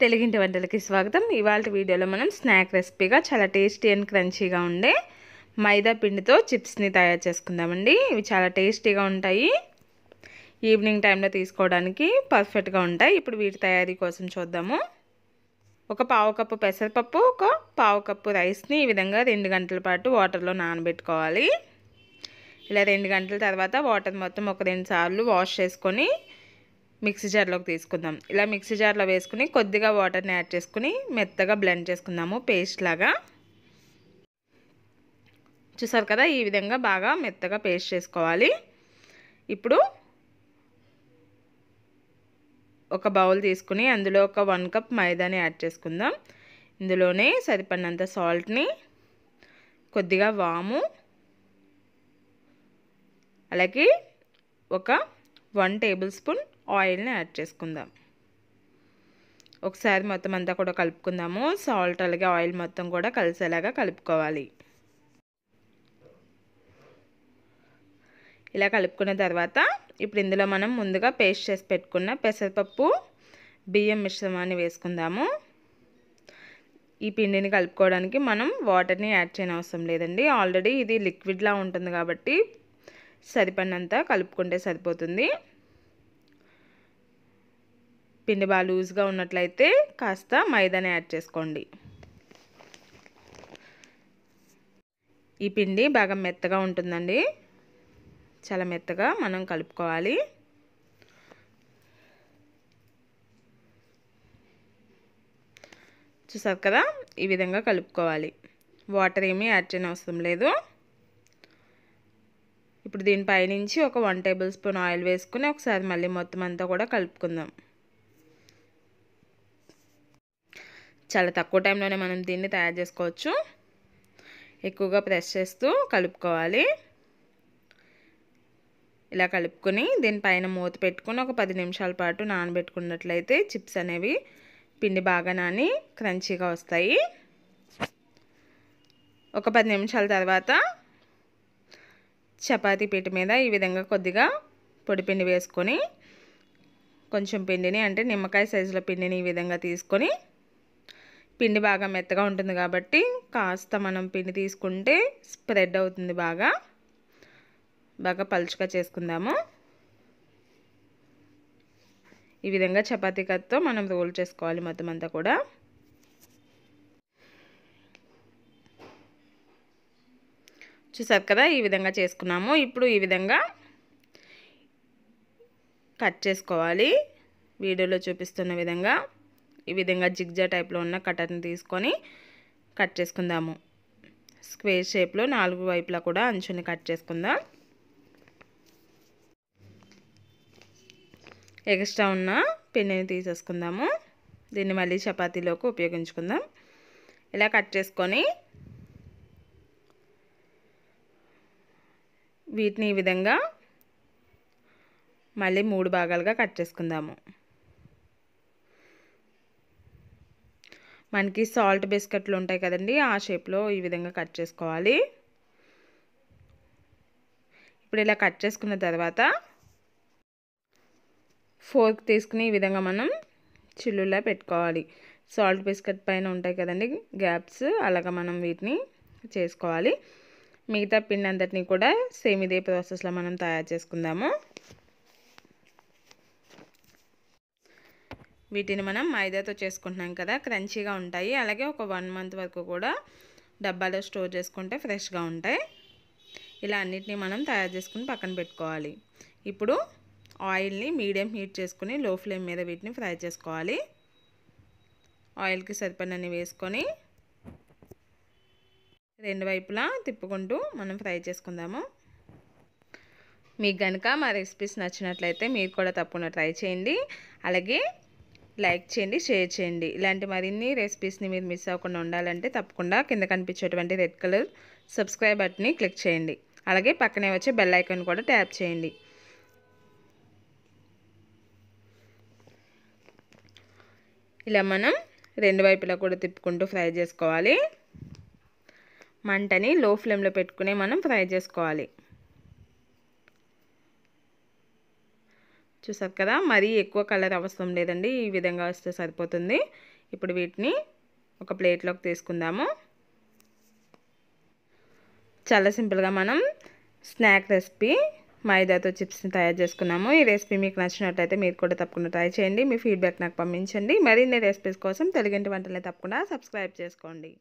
తెలుగింటి వంటలకి స్వాగతం. ఇవాళ వీడియోలో మనం స్నాక్ రెసిపీగా చాలా టేస్టీ అండ్ క్రంచీగా ఉండే మైదా పిండితో చిప్స్ని తయారు చేసుకుందామండి. ఇవి చాలా టేస్టీగా ఉంటాయి. ఈవినింగ్ టైంలో తీసుకోవడానికి పర్ఫెక్ట్గా ఉంటాయి. ఇప్పుడు వీటి తయారీ కోసం చూద్దాము. ఒక పావు కప్పు పెసరపప్పు ఒక పావు కప్పు రైస్ని ఈ విధంగా రెండు గంటల పాటు వాటర్లో నానబెట్టుకోవాలి. ఇలా రెండు గంటల తర్వాత వాటర్ మొత్తం ఒక రెండు సార్లు వాష్ చేసుకొని మిక్సీ జార్లోకి తీసుకుందాం. ఇలా మిక్సీ జార్లో వేసుకుని కొద్దిగా వాటర్ని యాడ్ చేసుకుని మెత్తగా బ్లెండ్ చేసుకుందాము పేస్ట్ లాగా. చూసారు కదా ఈ విధంగా బాగా మెత్తగా పేస్ట్ చేసుకోవాలి. ఇప్పుడు ఒక బౌల్ తీసుకుని అందులో ఒక వన్ కప్ మైదాని యాడ్ చేసుకుందాం. ఇందులోనే సరిపడినంత సాల్ట్ని కొద్దిగా వాము అలాగే ఒక వన్ టేబుల్ స్పూన్ ఆయిల్ని యాడ్ చేసుకుందాం. ఒకసారి మొత్తం అంతా కూడా కలుపుకుందాము. సాల్ట్ అలాగే ఆయిల్ మొత్తం కూడా కలిసేలాగా కలుపుకోవాలి. ఇలా కలుపుకున్న తర్వాత ఇప్పుడు ఇందులో మనం ముందుగా పేస్ట్ చేసి పెట్టుకున్న పెసరపప్పు బియ్యం మిశ్రమాన్ని వేసుకుందాము. ఈ పిండిని కలుపుకోవడానికి మనం వాటర్ని యాడ్ చేయని అవసరం లేదండి. ఆల్రెడీ ఇది లిక్విడ్లా ఉంటుంది కాబట్టి సరిపడినంత కలుపుకుంటే సరిపోతుంది. పిండి బాగా లూజ్గా ఉన్నట్లయితే కాస్త మైదాని యాడ్ చేసుకోండి. ఈ పిండి బాగా మెత్తగా ఉంటుందండి. చాలా మెత్తగా మనం కలుపుకోవాలి. చూసారు కదా? ఈ విధంగా కలుపుకోవాలి. వాటర్ ఏమీ యాడ్ చేయని అవసరం లేదు. ఇప్పుడు దీనిపై నుంచి ఒక వన్ టేబుల్ స్పూన్ ఆయిల్ వేసుకుని ఒకసారి మళ్ళీ మొత్తం అంతా కూడా కలుపుకుందాం. చాలా తక్కువ టైంలోనే మనం దీన్ని తయారు చేసుకోవచ్చు. ఎక్కువగా ప్రెస్ చేస్తూ కలుపుకోవాలి. ఇలా కలుపుకొని దీనిపైన మూత పెట్టుకుని ఒక పది నిమిషాల పాటు నానబెట్టుకున్నట్లయితే చిప్స్ అనేవి పిండి బాగా నాని క్రంచీగా వస్తాయి. ఒక పది నిమిషాల తర్వాత చపాతీ పీట మీద ఈ విధంగా కొద్దిగా పొడిపిండి వేసుకొని కొంచెం పిండిని అంటే నిమ్మకాయ సైజులో పిండిని ఈ విధంగా తీసుకొని పిండి బాగా మెత్తగా ఉంటుంది కాబట్టి కాస్త మనం పిండి తీసుకుంటే స్ప్రెడ్ అవుతుంది బాగా. బాగా పలుచగా చేసుకుందాము. ఈ విధంగా చపాతీ కత్తో మనం రోల్ చేసుకోవాలి మొత్తం అంతా కూడా. చూసారు కదా ఈ విధంగా చేసుకున్నాము. ఇప్పుడు ఈ విధంగా కట్ చేసుకోవాలి. వీడియోలో చూపిస్తున్న విధంగా ఈ విధంగా జిగ్జా టైప్లో ఉన్న కటర్ని తీసుకొని కట్ చేసుకుందాము. స్క్వేర్ షేప్లో నాలుగు వైపులా కూడా అంచుని కట్ చేసుకుందాం. ఎక్స్ట్రా ఉన్న పిండిని తీసేసుకుందాము. దీన్ని మళ్ళీ చపాతీలోకి ఉపయోగించుకుందాం. ఇలా కట్ చేసుకొని వీటిని ఈ విధంగా మళ్ళీ మూడు భాగాలుగా కట్ చేసుకుందాము. మనకి సాల్ట్ బిస్కెట్లు ఉంటాయి కదండి ఆ షేప్లో ఈ విధంగా కట్ చేసుకోవాలి. ఇప్పుడు ఇలా కట్ చేసుకున్న తర్వాత ఫోర్క్ తీసుకుని ఈ విధంగా మనం చిల్లులా పెట్టుకోవాలి. సాల్ట్ బిస్కెట్ పైన ఉంటాయి కదండి గ్యాప్స్ అలాగా మనం వీటిని చేసుకోవాలి. మిగతా పిండి అంతటినీ కూడా సేమ్ ఇదే ప్రాసెస్లో మనం తయారు చేసుకుందాము. వీటిని మనం మైదాతో చేసుకుంటున్నాం కదా క్రంచీగా ఉంటాయి. అలాగే ఒక వన్ మంత్ వరకు కూడా డబ్బాలో స్టోర్ చేసుకుంటే ఫ్రెష్గా ఉంటాయి. ఇలా అన్నిటిని మనం తయారు చేసుకుని పక్కన పెట్టుకోవాలి. ఇప్పుడు ఆయిల్ని మీడియం హీట్ చేసుకుని లో ఫ్లేమ్ మీద వీటిని ఫ్రై చేసుకోవాలి. ఆయిల్కి సరిపడినన్ని వేసుకొని రెండు వైపులా తిప్పుకుంటూ మనం ఫ్రై చేసుకుందాము. మీకు కనుక మా రెసిపీస్ నచ్చినట్లయితే మీరు కూడా తప్పకుండా ట్రై చేయండి. అలాగే లైక్ చేయండి షేర్ చేయండి. ఇలాంటి మరిన్ని రెసిపీస్ని మీరు మిస్ అవ్వకుండా ఉండాలంటే తప్పకుండా కింద కనిపించేటువంటి రెడ్ కలర్ సబ్స్క్రైబ్ బటన్ని క్లిక్ చేయండి. అలాగే పక్కనే వచ్చే బెల్ ఐకాన్ కూడా ట్యాప్ చేయండి. ఇలా మనం రెండు వైపులా కూడా తిప్పుకుంటూ ఫ్రై చేసుకోవాలి. మంటని లో ఫ్లేమ్లో పెట్టుకుని మనం ఫ్రై చేసుకోవాలి. చూసారు కదా మరీ ఎక్కువ కలర్ అవసరం లేదండి ఈ విధంగా వస్తే సరిపోతుంది. ఇప్పుడు వీటిని ఒక ప్లేట్లోకి తీసుకుందాము. చాలా సింపుల్గా మనం స్నాక్ రెసిపీ మైదాతో చిప్స్ని తయారు చేసుకున్నాము. ఈ రెసిపీ మీకు నచ్చినట్లయితే మీరు కూడా తప్పకుండా ట్రై చేయండి. మీ ఫీడ్బ్యాక్ నాకు పంపించండి. మరిన్ని రెసిపీస్ కోసం తెలుగింటి వంటలే తప్పకుండా సబ్స్క్రైబ్ చేసుకోండి.